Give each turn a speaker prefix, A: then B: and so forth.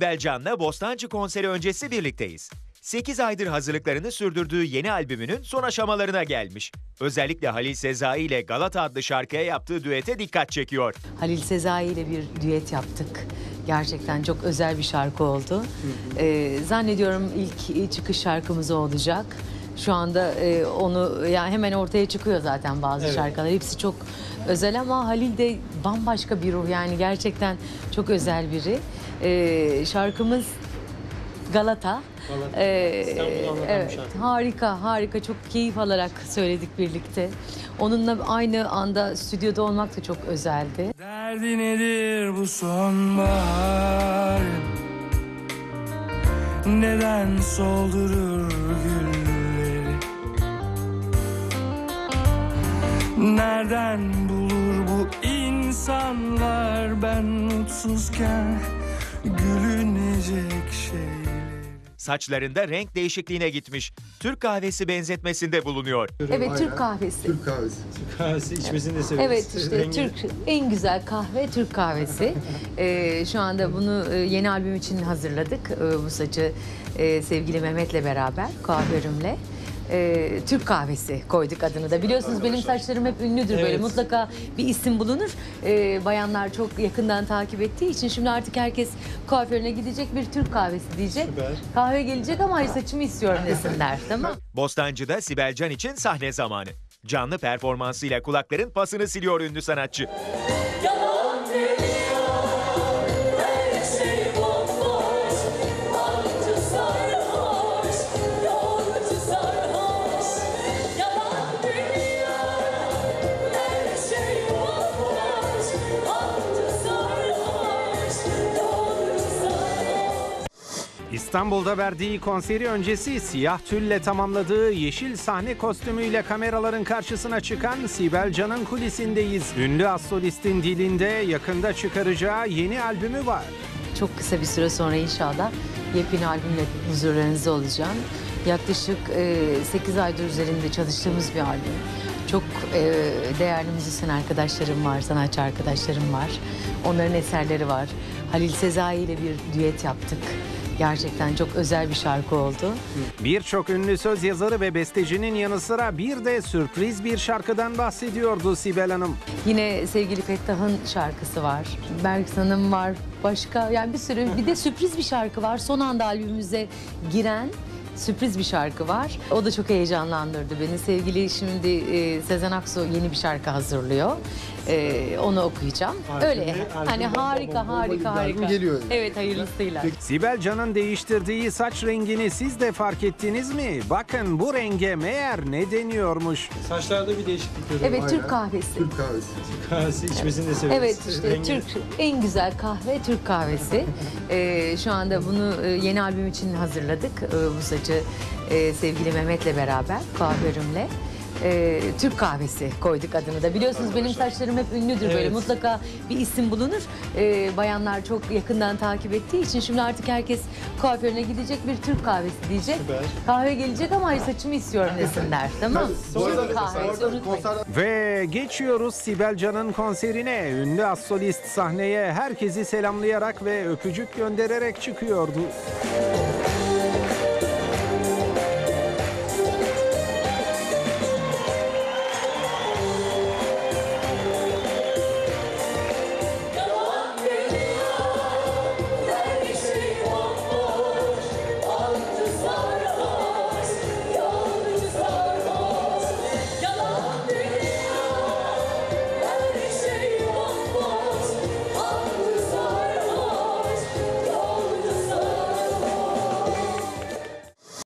A: Sibel Can'la Bostancı konseri öncesi birlikteyiz. 8 aydır hazırlıklarını sürdürdüğü yeni albümünün son aşamalarına gelmiş. Özellikle Halil Sezai ile Galata adlı şarkıya yaptığı düete dikkat çekiyor.
B: Halil Sezai ile bir düet yaptık. Gerçekten çok özel bir şarkı oldu. Ee, zannediyorum ilk çıkış şarkımız olacak. Şu anda e, onu yani hemen ortaya çıkıyor zaten bazı şarkılar. Hepsi çok özel ama Halil de bambaşka bir ruh yani gerçekten çok özel biri. Ee, şarkımız Galata. Ee,
C: İstanbul'u anlatan bir
B: evet,
C: şarkı.
B: harika, harika. Çok keyif alarak söyledik birlikte. Onunla aynı anda stüdyoda olmak da çok özeldi.
D: Derdi nedir bu sonbahar? Neden soldurur gülleri? Nereden bulur bu insanlar ben mutsuzken gülünecek?
A: Saçlarında renk değişikliğine gitmiş. Türk kahvesi benzetmesinde bulunuyor.
B: Evet, Türk kahvesi.
E: Türk kahvesi.
C: Kahvesi içmesini de severiz.
B: Evet işte
C: Rengi-
B: Türk en güzel kahve Türk kahvesi. Ee, şu anda bunu e, yeni albüm için hazırladık. Ee, bu saçı e, sevgili Mehmet'le beraber kuaförümle. Ee, Türk kahvesi koyduk adını da. Biliyorsunuz benim saçlarım hep ünlüdür böyle.
C: Evet.
B: Mutlaka bir isim bulunur. Ee, bayanlar çok yakından takip ettiği için şimdi artık herkes kuaförüne gidecek bir Türk kahvesi diyecek.
C: Süper.
B: Kahve gelecek ama hayır saçımı istiyorum desinler. tamam
A: Bostancı'da Sibel Can için sahne zamanı. Canlı performansıyla kulakların pasını siliyor ünlü sanatçı.
F: İstanbul'da verdiği konseri öncesi siyah tülle tamamladığı yeşil sahne kostümüyle kameraların karşısına çıkan Sibel Can'ın kulisindeyiz. Ünlü astolistin dilinde yakında çıkaracağı yeni albümü var.
B: Çok kısa bir süre sonra inşallah yepyeni albümle huzurlarınızda olacağım. Yaklaşık 8 aydır üzerinde çalıştığımız bir albüm. Çok e, değerli müzisyen arkadaşlarım var, sanatçı arkadaşlarım var. Onların eserleri var. Halil Sezai ile bir düet yaptık. Gerçekten çok özel bir şarkı oldu.
F: Birçok ünlü söz yazarı ve bestecinin yanı sıra bir de sürpriz bir şarkıdan bahsediyordu Sibel Hanım.
B: Yine sevgili Fettah'ın şarkısı var. Berk Hanım var. Başka yani bir sürü bir de sürpriz bir şarkı var. Son anda albümümüze giren sürpriz bir şarkı var. O da çok heyecanlandırdı beni. Sevgili şimdi e, Sezen Aksu yeni bir şarkı hazırlıyor. E, onu okuyacağım.
C: Albümde-
B: Öyle.
C: albümde
B: Hani
C: bomba
B: harika
C: bomba
B: harika
E: albüm
B: harika.
E: geliyor yani.
B: Evet hayırlısıyla.
F: Sibel Can'ın değiştirdiği saç rengini siz de fark ettiniz mi? Bakın bu renge meğer ne deniyormuş.
C: Saçlarda bir değişiklik görüyorum.
B: Evet. Türk kahvesi.
E: Türk kahvesi.
C: Kahvesi içmesini de severiz.
B: Evet işte
C: Rengi-
B: Türk en güzel kahve Türk kahvesi. Ee, şu anda bunu e, yeni albüm için hazırladık. Ee, bu saçı e, sevgili Mehmet'le beraber kuaförümle. e, Türk kahvesi koyduk adını da. Biliyorsunuz benim saçlarım hep ünlüdür böyle.
C: Evet.
B: Mutlaka bir isim bulunur. Ee, bayanlar çok yakından takip ettiği için şimdi artık herkes kuaförüne gidecek bir Türk kahvesi diyecek.
C: Süper.
B: Kahve gelecek ama hayır saçımı istiyorum desinler. Tamam Türk kahvesi unutmayın.
E: konser
F: Ve geçiyoruz Sibel Can'ın konserine. Ünlü astrolist sahneye herkesi selamlayarak ve öpücük göndererek çıkıyordu.